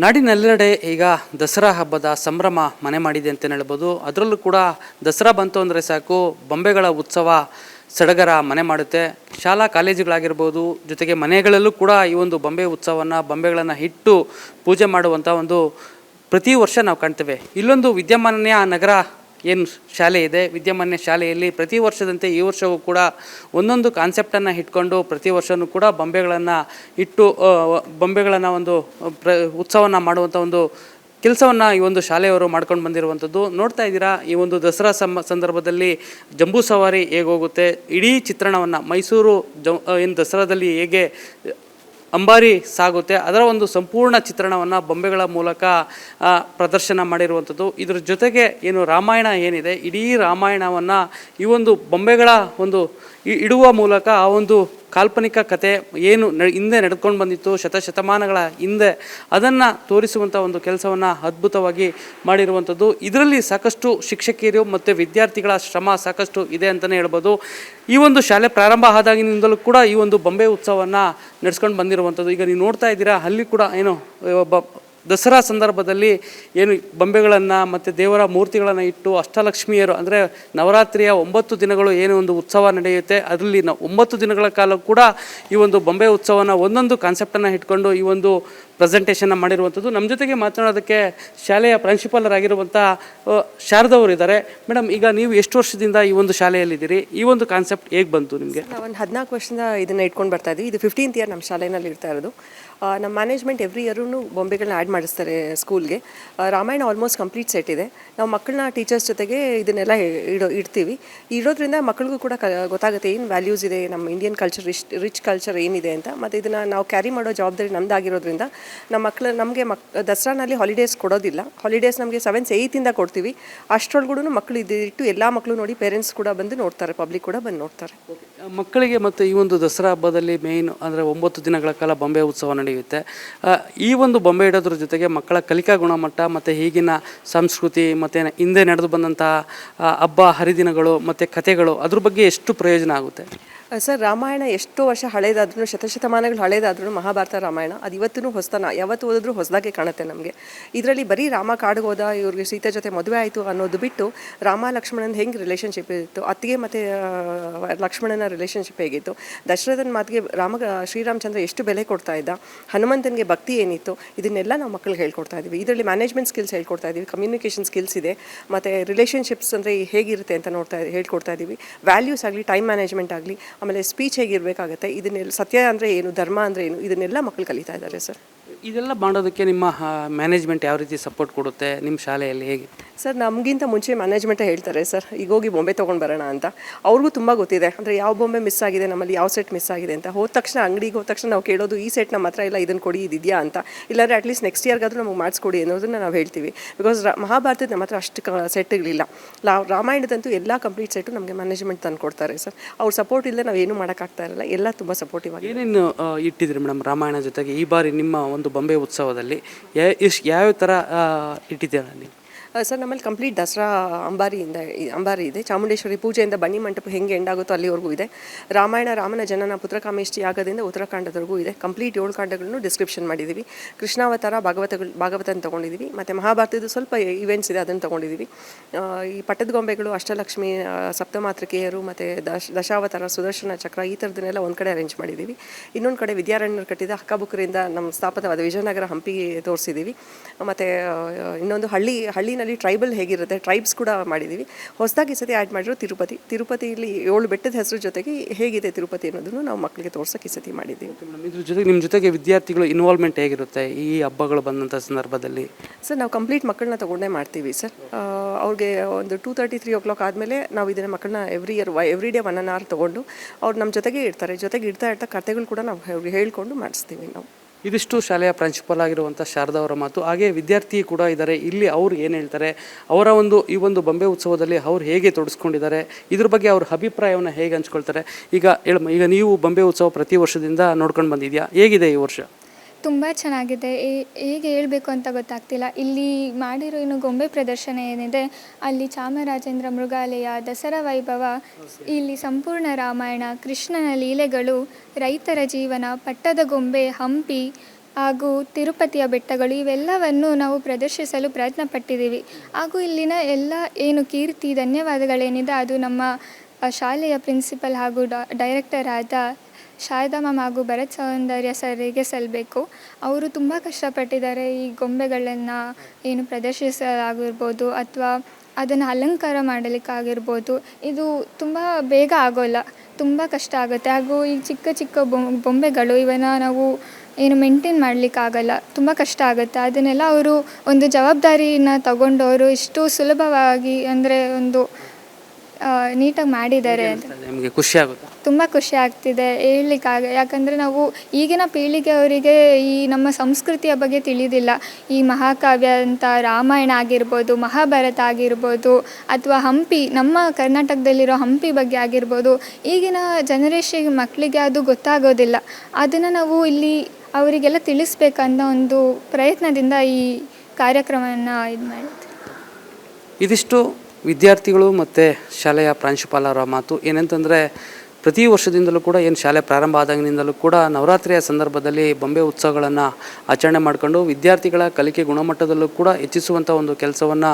ನಾಡಿನೆಲ್ಲೆಡೆ ಈಗ ದಸರಾ ಹಬ್ಬದ ಸಂಭ್ರಮ ಮನೆ ಮಾಡಿದೆ ಅಂತಲೇ ಹೇಳ್ಬೋದು. ಅದರಲ್ಲೂ ಕೂಡ ದಸರಾ ಬಂತು ಅಂದರೆ ಸಾಕು, ಬೊಂಬೆಗಳ ಉತ್ಸವ ಸಡಗರ ಮನೆ ಮಾಡುತ್ತೆ. ಶಾಲಾ ಕಾಲೇಜುಗಳಾಗಿರ್ಬೋದು, ಜೊತೆಗೆ ಮನೆಗಳಲ್ಲೂ ಕೂಡ ಈ ಒಂದು ಬೊಂಬೆ ಉತ್ಸವವನ್ನು, ಬೊಂಬೆಗಳನ್ನು ಇಟ್ಟು ಪೂಜೆ ಮಾಡುವಂಥ ಒಂದು ಪ್ರತಿ ವರ್ಷ ನಾವು ಕಾಣ್ತೇವೆ. ಇಲ್ಲೊಂದು ವಿದ್ಯಮಾನ್ಯ ನಗರ ಏನು ಶಾಲೆ ಇದೆ, ವಿದ್ಯಮಾನ್ಯ ಶಾಲೆಯಲ್ಲಿ ಪ್ರತಿ ವರ್ಷದಂತೆ ಈ ವರ್ಷವೂ ಕೂಡ ಒಂದೊಂದು ಕಾನ್ಸೆಪ್ಟನ್ನು ಇಟ್ಕೊಂಡು ಪ್ರತಿ ವರ್ಷವೂ ಕೂಡ ಬೊಂಬೆಗಳನ್ನು ಇಟ್ಟು ಬೊಂಬೆಗಳನ್ನು ಒಂದು ಪ್ರ ಉತ್ಸವನ ಮಾಡುವಂಥ ಒಂದು ಕೆಲಸವನ್ನು ಈ ಒಂದು ಶಾಲೆಯವರು ಮಾಡ್ಕೊಂಡು ಬಂದಿರುವಂಥದ್ದು. ನೋಡ್ತಾ ಇದ್ದೀರಾ, ಈ ಒಂದು ದಸರಾ ಸಮ, ಸಂದರ್ಭದಲ್ಲಿ ಜಂಬೂ ಸವಾರಿ ಹೇಗೆ ಹೋಗುತ್ತೆ, ಇಡೀ ಚಿತ್ರಣವನ್ನು ಮೈಸೂರು ಜ ಏನು ದಸರಾದಲ್ಲಿ ಹೇಗೆ ಅಂಬಾರಿ ಸಾಗುತ್ತೆ. ಅದರ ಒಂದು ಸಂಪೂರ್ಣ ಚಿತ್ರಣವನ್ನು ಬೊಂಬೆಗಳ ಮೂಲಕ ಪ್ರದರ್ಶನ ಮಾಡಿರುವಂಥದ್ದು. ಇದರ ಜೊತೆಗೆ ಏನು ರಾಮಾಯಣ ಏನಿದೆ, ಇಡೀ ರಾಮಾಯಣವನ್ನು ಈ ಒಂದು ಬೊಂಬೆಗಳ ಒಂದು ಇಡುವ ಮೂಲಕ ಆ ಒಂದು ಕಾಲ್ಪನಿಕ ಕತೆ ಏನು ಹಿಂದೆ ನಡ್ಕೊಂಡು ಬಂದಿತ್ತು ಶತಶತಮಾನಗಳ ಹಿಂದೆ ಅದನ್ನು ತೋರಿಸುವಂಥ ಒಂದು ಕೆಲಸವನ್ನು ಅದ್ಭುತವಾಗಿ ಮಾಡಿರುವಂಥದ್ದು ಇದರಲ್ಲಿ ಸಾಕಷ್ಟು ಶಿಕ್ಷಕಿಯರು ಮತ್ತು ವಿದ್ಯಾರ್ಥಿಗಳ ಶ್ರಮ ಸಾಕಷ್ಟು ಇದೆ ಅಂತಲೇ ಹೇಳ್ಬೋದು. ಈ ಒಂದು ಶಾಲೆ ಪ್ರಾರಂಭ ಆದಾಗಿನಿಂದಲೂ ಕೂಡ ಈ ಒಂದು ಬೊಂಬೆ ಉತ್ಸವವನ್ನು ನಡೆಸ್ಕೊಂಡು ಬಂದಿರುವಂಥದ್ದು ಈಗ ನೀವು ನೋಡ್ತಾ ಇದ್ದೀರಾ, ಅಲ್ಲಿ ಕೂಡ ಏನು, ಒಬ್ಬ ದಸರಾ ಸಂದರ್ಭದಲ್ಲಿ ಏನು ಬೊಂಬೆಗಳನ್ನು ಮತ್ತು ದೇವರ ಮೂರ್ತಿಗಳನ್ನು ಇಟ್ಟು ಅಷ್ಟಲಕ್ಷ್ಮಿಯರು, ಅಂದರೆ ನವರಾತ್ರಿಯ ಒಂಬತ್ತು ದಿನಗಳು ಏನು ಒಂದು ಉತ್ಸವ ನಡೆಯುತ್ತೆ, ಅದರಲ್ಲಿ ನಾವು ಒಂಬತ್ತು ದಿನಗಳ ಕಾಲ ಕೂಡ ಈ ಒಂದು ಬೊಂಬೆ ಉತ್ಸವನ ಒಂದೊಂದು ಕಾನ್ಸೆಪ್ಟನ್ನು ಇಟ್ಕೊಂಡು ಈ ಒಂದು ಪ್ರೆಸೆಂಟೇಷನ್ನ ಮಾಡಿರುವಂಥದ್ದು. ನಮ್ಮ ಜೊತೆಗೆ ಮಾತನಾಡೋದಕ್ಕೆ ಶಾಲೆಯ ಪ್ರಾಂಶುಪಾಲರಾಗಿರುವಂಥ ಆಗಿರುವಂಥ ಶಾರದವರು ಇದ್ದಾರೆ. ಮೇಡಮ್, ಈಗ ನೀವು ಎಷ್ಟು ವರ್ಷದಿಂದ ಈ ಒಂದು ಶಾಲೆಯಲ್ಲಿದ್ದೀರಿ? ಈ ಒಂದು ಕಾನ್ಸೆಪ್ಟ್ ಹೇಗೆ ಬಂತು ನಿಮಗೆ? ಒಂದು ಹದಿನಾಲ್ಕು ವರ್ಷದಿಂದ ಇದನ್ನು ಇಟ್ಕೊಂಡು ಬರ್ತಾ ಇದ್ದೀವಿ ಇದು ಫಿಫ್ಟೀನ್ತ್ ಇಯರ್ ನಮ್ಮ ಶಾಲೆಯಲ್ಲಿ ಇರ್ತಾ ಇರೋದು. ನಮ್ಮ ಮ್ಯಾನೇಜ್ಮೆಂಟ್ ಎವ್ರಿ ಇಯರೂ ಬೊಂಬೆಗಳನ್ನ ಆ್ಯಡ್ ಮಾಡಿಸ್ತಾರೆ ಸ್ಕೂಲ್ಗೆ ರಾಮಾಯಣ ಆಲ್ಮೋಸ್ಟ್ ಕಂಪ್ಲೀಟ್ ಸೆಟ್ ಇದೆ. ನಾವು ಮಕ್ಕಳನ್ನ ಟೀಚರ್ಸ್ ಜೊತೆಗೆ ಇದನ್ನೆಲ್ಲ ಇಡೋ, ಇಡ್ತೀವಿ. ಇಡೋದ್ರಿಂದ ಮಕ್ಕಳಿಗೂ ಕೂಡ ಗೊತ್ತಾಗುತ್ತೆ ಏನು ವ್ಯಾಲ್ಯೂಸ್ ಇದೆ ನಮ್ಮ Indian culture rich rich culture ಏನಿದೆ ಅಂತ. ಮತ್ತು ಇದನ್ನು ನಾವು ಕ್ಯಾರಿ ಮಾಡೋ ಜವಾಬ್ದಾರಿ ನಮ್ದಾಗಿರೋದ್ರಿಂದ ನಮ್ಮ ಮಕ್ಕಳು ನಮಗೆ ಮಕ್, ದಸರಾನಲ್ಲಿ ಹಾಲಿಡೇಸ್ ಕೊಡೋದಿಲ್ಲ. ಹಾಲಿಡೇಸ್ ನಮಗೆ ಸೆವೆನ್ಸ್ ಏಯ್ತಿಂದ ಕೊಡ್ತೀವಿ. ಅಷ್ಟರೊಳಗೂ ಮಕ್ಕಳು ಇದ್ದಿಟ್ಟು ಎಲ್ಲ ಮಕ್ಕಳು ನೋಡಿ ಪೇರೆಂಟ್ಸ್ ಕೂಡ ಬಂದು ನೋಡ್ತಾರೆ ಪಬ್ಲಿಕ್ ಕೂಡ ಬಂದು ನೋಡ್ತಾರೆ. ಮಕ್ಕಳಿಗೆ ಮತ್ತು ಈ ಒಂದು ದಸರಾ ಹಬ್ಬದಲ್ಲಿ ಮೇಯ್ನ್ ಅಂದರೆ ಒಂಬತ್ತು ದಿನಗಳ ಕಾಲ ಬೊಂಬೆ ಉತ್ಸವ ನಡೆಯುತ್ತೆ. ಈ ಒಂದು ಬೊಂಬೆ ಇಡೋದ್ರ ಜೊತೆಗೆ ಮಕ್ಕಳ ಕಲಿಕಾ ಗುಣಮಟ್ಟ ಮತ್ತು ಈಗಿನ ಸಂಸ್ಕೃತಿ ಮತ್ತು ಹಿಂದೆ ನಡೆದು ಬಂದಂತಹ ಹಬ್ಬ, ಹರಿದಿನಗಳು ಮತ್ತು ಕಥೆಗಳು ಅದ್ರ ಬಗ್ಗೆ ಎಷ್ಟು ಪ್ರಯೋಜನ ಆಗುತ್ತೆ? ಸರ್, ರಾಮಾಯಣ ಎಷ್ಟೋ ವರ್ಷ ಹಳೇದಾದ್ರೂ, ಶತಶತಮಾನಗಳು ಹಳೇದಾದ್ರೂ ಮಹಾಭಾರತ ರಾಮಾಯಣ ಅದು ಇವತ್ತೂ ಹೊಸತನ. ಯಾವತ್ತು ಓದಿದ್ರು ಹೊಸದಾಗೆ ಕಾಣುತ್ತೆ ನಮಗೆ. ಇದರಲ್ಲಿ ಬರೀ ರಾಮ ಕಾಡಿಗೆ ಹೋದ, ಇವ್ರಿಗೆ ಸೀತೆ ಜೊತೆ ಮದುವೆ ಆಯಿತು ಅನ್ನೋದು ಬಿಟ್ಟು ರಾಮ ಲಕ್ಷ್ಮಣನ ಹೆಂಗೆ ರಿಲೇಷನ್ಶಿಪ್ ಇತ್ತು, ಅತ್ತಿಗೆ ಮತ್ತು ಲಕ್ಷ್ಮಣನ ರಿಲೇಷನ್ಶಿಪ್ ಹೇಗಿತ್ತು, ದಶರಥನ ಮಾತಿಗೆ ರಾಮ, ಶ್ರೀರಾಮಚಂದ್ರ ಎಷ್ಟು ಬೆಲೆ ಕೊಡ್ತಾ ಇದ್ದ, ಹನುಮಂತನಿಗೆ ಭಕ್ತಿ ಏನಿತ್ತು, ಇದನ್ನೆಲ್ಲ ನಾವು ಮಕ್ಕಳಿಗೆ ಹೇಳ್ಕೊಡ್ತಾ ಇದ್ದೀವಿ ಇದರಲ್ಲಿ ಮ್ಯಾನೇಜ್ಮೆಂಟ್ ಸ್ಕಿಲ್ಸ್ ಹೇಳ್ಕೊಡ್ತಾ ಇದ್ದೀವಿ ಕಮ್ಯುನಿಕೇಷನ್ ಸ್ಕಿಲ್ಸ್ ಇದೆ, ಮತ್ತು ರಿಲೇಷನ್ಶಿಪ್ಸ್ ಅಂದರೆ ಹೇಗಿರುತ್ತೆ ಅಂತ ನೋಡ್ತಾ, ಹೇಳ್ಕೊಡ್ತಾ ಇದ್ದೀವಿ ವ್ಯಾಲ್ಯೂಸ್ ಆಗಲಿ ಟೈಮ್ ಮ್ಯಾನೇಜ್ಮೆಂಟ್ ಆಗಲಿ ಆಮೇಲೆ ಸ್ಪೀಚ್ ಹೇಗಿರಬೇಕಾಗತ್ತೆ? ಇದನ್ನೆಲ್ಲ ಸತ್ಯ ಅಂದರೆ ಏನು? ಧರ್ಮ ಅಂದರೆ ಏನು? ಇದನ್ನೆಲ್ಲ ಮಕ್ಕಳು ಕಲಿತಾ ಇದ್ದಾರೆ ಸರ್. ಇದೆಲ್ಲ ಮಾಡೋದಕ್ಕೆ ನಿಮ್ಮ ಮ್ಯಾನೇಜ್ಮೆಂಟ್ ಯಾವ ರೀತಿ ಸಪೋರ್ಟ್ ಕೊಡುತ್ತೆ? ನಿಮ್ಮ ಶಾಲೆಯಲ್ಲಿ ಹೇಗೆ? ಸರ್ ನಮಗಿಂತ ಮುಂಚೆ ಮ್ಯಾನೇಜ್ಮೆಂಟೇ ಹೇಳ್ತಾರೆ ಸರ್ ಈಗ ಹೋಗಿ ಬೊಂಬೆ ತೊಗೊಂಡು ಬರೋಣ ಅಂತ. ಅವ್ರಿಗೂ ತುಂಬ ಗೊತ್ತಿದೆ. ಅಂದರೆ ಯಾವ ಬೊಂಬೆ ಮಿಸ್ ಆಗಿದೆ ನಮ್ಮಲ್ಲಿ ಯಾವ ಸೆಟ್ ಮಿಸ್ ಆಗಿದೆ ಅಂತ. ಹೋದ ತಕ್ಷಣ ಅಂಗಡಿಗೆ ಹೋದ ತಕ್ಷಣ ನಾವು ಕೇಳೋದು ಈ ಸೆಟ್ ನಮ್ಮ ಹತ್ರ ಇಲ್ಲ ಇದನ್ನು ಕೊಡಿ ಇದೆಯಾ ಅಂತ. ಇಲ್ಲಾಂದರೆ ಅಟ್ಲೀಸ್ಟ್ ನೆಕ್ಸ್ಟ್ ಇಯರ್ಗಾದರೂ ನಮಗೆ ಮಾಡಿಸ್ಕೊಡಿ ಅನ್ನೋದನ್ನ ನಾವು ಹೇಳ್ತೀವಿ. ಬಿಕಾಸ್ ಮಹಾಭಾರತದ ನಮ್ಮ ಹತ್ರ ಅಷ್ಟು ಸೆಟ್ಗಳಿಲ್ಲ ಲಾ ರಾಮಾಯಣದಂತೂ ಎಲ್ಲ ಕಂಪ್ಲೀಟ್ ಸೆಟ್ಟು ನಮಗೆ ಮ್ಯಾನೇಜ್ಮೆಂಟ್ ತಂದು ಕೊಡ್ತಾರೆ ಸರ್. ಅವ್ರ ಸಪೋರ್ಟ್ ಇಲ್ಲದೆ ನಾವು ಏನೂ ಮಾಡೋಕ್ಕಾಗ್ತಾ ಇರಲ್ಲ. ಎಲ್ಲ ತುಂಬ ಸಪೋರ್ಟಿವ್ ಆಗಿ ಏನೇನು ಇಟ್ಟಿದ್ರಿ ಮೇಡಮ್ ರಾಮಾಯಣ ಜೊತೆಗೆ? ಈ ಬಾರಿ ನಿಮ್ಮ ಒಂದು ಬೊಂಬೆ ಉತ್ಸವದಲ್ಲಿ ಯಾವ ಇಷ್ಟು ಯಾವ್ಯಾವ ಥರ ಇಟ್ಟಿದ್ದೀರ ನೀವು ಸರ್, ನಮ್ಮಲ್ಲಿ ಕಂಪ್ಲೀಟ್ ದಸರಾ ಅಂಬಾರಿಯಿಂದ ಅಂಬಾರಿ ಇದೆ. ಚಾಮುಂಡೇಶ್ವರಿ ಪೂಜೆಯಿಂದ ಬನ್ನಿ ಮಂಟಪ ಹೆಂಗೆ ಎಂಡಾಗುತ್ತೋ ಅಲ್ಲಿವರೆಗೂ ಇದೆ. ರಾಮಾಯಣ, ರಾಮನ ಜನನ ಪುತ್ರಕಾಮೇಷ್ಟಿ ಯಾಗದಿಂದ ಉತ್ತರಾಖಂಡದವರೆಗೂ ಇದೆ. ಕಂಪ್ಲೀಟ್ ಏಳು ಕಾಂಡಗಳನ್ನು ಡಿಸ್ಕ್ರಿಪ್ಷನ್ ಮಾಡಿದ್ದೀವಿ ಕೃಷ್ಣಾವತಾರ, ಭಾಗವತಗಳು ಭಾಗವತನ ತೊಗೊಂಡಿದ್ದೀವಿ ಮತ್ತು ಮಹಾಭಾರತದ ಸ್ವಲ್ಪ ಇವೆಂಟ್ಸ್ ಇದೆ, ಅದನ್ನು ತೊಗೊಂಡಿದ್ದೀವಿ ಈ ಪಟ್ಟದ ಗೊಂಬೆಗಳು, ಅಷ್ಟಲಕ್ಷ್ಮಿ ಸಪ್ತಮಾತೃಕೆಯರು ಮತ್ತು ದಶ ದಶಾವತಾರ, ಸುದರ್ಶನ ಚಕ್ರ, ಈ ಥರದನ್ನೆಲ್ಲ ಒಂದು ಕಡೆ ಅರೇಂಜ್ ಮಾಡಿದ್ದೀವಿ ಇನ್ನೊಂದು ಕಡೆ ವಿದ್ಯಾರಣ್ಯರು ಕಟ್ಟಿದ ಹಕ್ಕಬುಕ್ಕರಿಂದ ನಮ್ಮ ಸ್ಥಾಪಕವಾದ ವಿಜಯನಗರ ಹಂಪಿ ತೋರಿಸಿದ್ದೀವಿ ಮತ್ತು ಇನ್ನೊಂದು ಹಳ್ಳಿ ಹಳ್ಳಿನಲ್ಲಿ ಟ್ರೈಬಲ್ ಹೇಗಿರುತ್ತೆ ಟ್ರೈಬ್ಸ್ ಕೂಡ ಮಾಡಿದ್ದೀವಿ ಹೊಸದಾಗಿ ಸತಿ ಆ್ಯಡ್ ಮಾಡಿರೋ ತಿರುಪತಿ. ತಿರುಪತಿಯಲ್ಲಿ ಏಳು ಬೆಟ್ಟದ ಹೆಸರು ಜೊತೆಗೆ ಹೇಗಿದೆ ತಿರುಪತಿ ಅನ್ನೋದನ್ನು ನಾವು ಮಕ್ಕಳಿಗೆ ತೋರ್ಸೋಕೆ ಈ ಸತಿ ಮಾಡಿದ್ದೀವಿ. ಇದ್ರ ಜೊತೆಗೆ ನಿಮ್ಮ ಜೊತೆಗೆ ವಿದ್ಯಾರ್ಥಿಗಳು ಇನ್ವಾಲ್ವ್ಮೆಂಟ್ ಹೇಗಿರುತ್ತೆ? ಈ ಹಬ್ಬಗಳು ಬಂದಂಥ ಸಂದರ್ಭದಲ್ಲಿ? ಸರ್ ನಾವು ಕಂಪ್ಲೀಟ್ ಮಕ್ಕಳನ್ನ ತಗೊಂಡೇ ಮಾಡ್ತೀವಿ ಸರ್. ಅವ್ರಿಗೆ ಒಂದು two thirty three o'clock ಆದಮೇಲೆ ನಾವು ಇದನ್ನು ಮಕ್ಕಳನ್ನ every year every day one an hour ತೊಗೊಂಡು ಅವ್ರು ನಮ್ಮ ಜೊತೆಗೆ ಇರ್ತಾರೆ. ಜೊತೆಗೆ ಇಡ್ತಾ ಇರ್ತಾ ಕಥೆಗಳು ಕೂಡ ನಾವು ಅವ್ರಿಗೆ ಹೇಳಿಕೊಂಡು ಮಾಡಿಸ್ತೀವಿ ನಾವು. ಇದಿಷ್ಟು ಶಾಲೆಯ ಪ್ರಾಂಶುಪಾಲ ಆಗಿರುವಂಥ ಶಾರದಾ ಅವರ ಮಾತು. ಹಾಗೆ ವಿದ್ಯಾರ್ಥಿ ಕೂಡ ಇದ್ದಾರೆ. ಇಲ್ಲಿ ಅವ್ರು ಏನು ಹೇಳ್ತಾರೆ? ಅವರ ಒಂದು, ಈ ಒಂದು ಬೊಂಬೆ ಉತ್ಸವದಲ್ಲಿ ಅವ್ರು ಹೇಗೆ ತೊಡಸ್ಕೊಂಡಿದ್ದಾರೆ? ಇದ್ರ ಬಗ್ಗೆ ಅವ್ರ ಅಭಿಪ್ರಾಯವನ್ನು ಹೇಗೆ ಹಂಚ್ಕೊಳ್ತಾರೆ? ಈಗ ಹೇಳಮ್ಮ, ಈಗ ನೀವು ಬೊಂಬೆ ಉತ್ಸವ ಪ್ರತಿ ವರ್ಷದಿಂದ ನೋಡ್ಕೊಂಡು ಬಂದಿದ್ಯಾ? ಹೇಗಿದೆ ಈ ವರ್ಷ? ತುಂಬ ಚೆನ್ನಾಗಿದೆ. ಹೇಗೆ ಹೇಳಬೇಕು ಅಂತ ಗೊತ್ತಾಗ್ತಿಲ್ಲ. ಇಲ್ಲಿ ಮಾಡಿರೋ ಇನ್ನು ಗೊಂಬೆ ಪ್ರದರ್ಶನ ಏನಿದೆ, ಅಲ್ಲಿ ಚಾಮರಾಜೇಂದ್ರ ಮೃಗಾಲಯ, ದಸರಾ ವೈಭವ, ಇಲ್ಲಿ ಸಂಪೂರ್ಣ ರಾಮಾಯಣ, ಕೃಷ್ಣನ ಲೀಲೆಗಳು, ರೈತರ ಜೀವನ, ಪಟ್ಟದ ಗೊಂಬೆ, ಹಂಪಿ ಹಾಗೂ ತಿರುಪತಿಯ ಬೆಟ್ಟಗಳು, ಇವೆಲ್ಲವನ್ನು ನಾವು ಪ್ರದರ್ಶಿಸಲು ಪ್ರಯತ್ನ ಪಟ್ಟಿದ್ದೀವಿ. ಹಾಗೂ ಇಲ್ಲಿನ ಎಲ್ಲ ಏನು ಕೀರ್ತಿ, ಧನ್ಯವಾದಗಳೇನಿದೆ, ಅದು ನಮ್ಮ ಶಾಲೆಯ ಪ್ರಿನ್ಸಿಪಲ್ ಹಾಗೂ ಡೈರೆಕ್ಟರ್ ಆದ ಶಾರದಾ ಮ್ಯಾಮ್ ಹಾಗೂ ಭರತ್ ಸೌಂದರ್ಯ ಸರಿಗೆ ಸಲ್ಲಬೇಕು ಅವರು ತುಂಬ ಕಷ್ಟಪಟ್ಟಿದ್ದಾರೆ. ಈ ಗೊಂಬೆಗಳನ್ನು ಏನು ಪ್ರದರ್ಶಿಸಲಾಗಿರ್ಬೋದು ಅಥವಾ ಅದನ್ನು ಅಲಂಕಾರ ಮಾಡಲಿಕ್ಕಾಗಿರ್ಬೋದು. ಇದು ತುಂಬ ಬೇಗ ಆಗೋಲ್ಲ. ತುಂಬ ಕಷ್ಟ ಆಗುತ್ತೆ. ಹಾಗೂ ಈ ಚಿಕ್ಕ ಚಿಕ್ಕ ಬೊಂಬೆಗಳು ಇವನ್ನ ನಾವು ಏನು ಮೇಂಟೈನ್ ಮಾಡಲಿಕ್ಕಾಗಲ್ಲ. ತುಂಬ ಕಷ್ಟ ಆಗುತ್ತೆ. ಅದನ್ನೆಲ್ಲ ಅವರು ಒಂದು ಜವಾಬ್ದಾರಿನ ತಗೊಂಡು ಅವರು ಇಷ್ಟು ಸುಲಭವಾಗಿ ಅಂದರೆ ಒಂದು ನೀಟಾಗಿ ಮಾಡಿದ್ದಾರೆ ಅಂತ. ನಿಮಗೆ ಖುಷಿ ಆಗುತ್ತೆ? ತುಂಬ ಖುಷಿ ಆಗ್ತಿದೆ ಹೇಳಲಿಕ್ಕಾಗ. ಯಾಕಂದರೆ ನಾವು ಈಗಿನ ಪೀಳಿಗೆ ಅವರಿಗೆ ಈ ನಮ್ಮ ಸಂಸ್ಕೃತಿಯ ಬಗ್ಗೆ ತಿಳಿದಿಲ್ಲ. ಈ ಮಹಾಕಾವ್ಯ ಅಂತ ರಾಮಾಯಣ ಆಗಿರ್ಬೋದು ಮಹಾಭಾರತ ಆಗಿರ್ಬೋದು ಅಥವಾ ಹಂಪಿ ನಮ್ಮ ಕರ್ನಾಟಕದಲ್ಲಿರೋ ಹಂಪಿ ಬಗ್ಗೆ ಆಗಿರ್ಬೋದು ಈಗಿನ ಜನರೇಷನ್ ಮಕ್ಕಳಿಗೆ ಅದು ಗೊತ್ತಾಗೋದಿಲ್ಲ. ಅದನ್ನು ನಾವು ಇಲ್ಲಿ ಅವರಿಗೆಲ್ಲ ತಿಳಿಸ್ಬೇಕನ್ನೋ ಒಂದು ಪ್ರಯತ್ನದಿಂದ ಈ ಕಾರ್ಯಕ್ರಮವನ್ನು ಇದು ಮಾಡಿದ್ವಿ. ಇದಿಷ್ಟು ವಿದ್ಯಾರ್ಥಿಗಳು ಮತ್ತು ಶಾಲೆಯ ಪ್ರಾಂಶುಪಾಲರ ಮಾತು ಏನಂತಂದರೆ, ಪ್ರತಿ ವರ್ಷದಿಂದಲೂ ಕೂಡ ಏನು ಶಾಲೆ ಪ್ರಾರಂಭ ಆದಾಗಿನಿಂದಲೂ ಕೂಡ ನವರಾತ್ರಿಯ ಸಂದರ್ಭದಲ್ಲಿ ಬೊಂಬೆ ಉತ್ಸವಗಳನ್ನು ಆಚರಣೆ ಮಾಡಿಕೊಂಡು ವಿದ್ಯಾರ್ಥಿಗಳ ಕಲಿಕೆ ಗುಣಮಟ್ಟದಲ್ಲೂ ಕೂಡ ಹೆಚ್ಚಿಸುವಂಥ ಒಂದು ಕೆಲಸವನ್ನು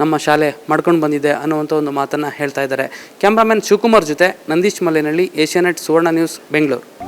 ನಮ್ಮ ಶಾಲೆ ಮಾಡ್ಕೊಂಡು ಬಂದಿದೆ ಅನ್ನುವಂಥ ಒಂದು ಮಾತನ್ನು ಹೇಳ್ತಾ ಇದ್ದಾರೆ. ಕ್ಯಾಮ್ರಾಮನ್ ಶಿವಕುಮಾರ್ ಜೊತೆ ನಂದೀಶ್ ಮಲ್ಲೇನಹಳ್ಳಿ ಏಷ್ಯಾನೆಟ್ ಸುವರ್ಣ ನ್ಯೂಸ್, ಬೆಂಗಳೂರು.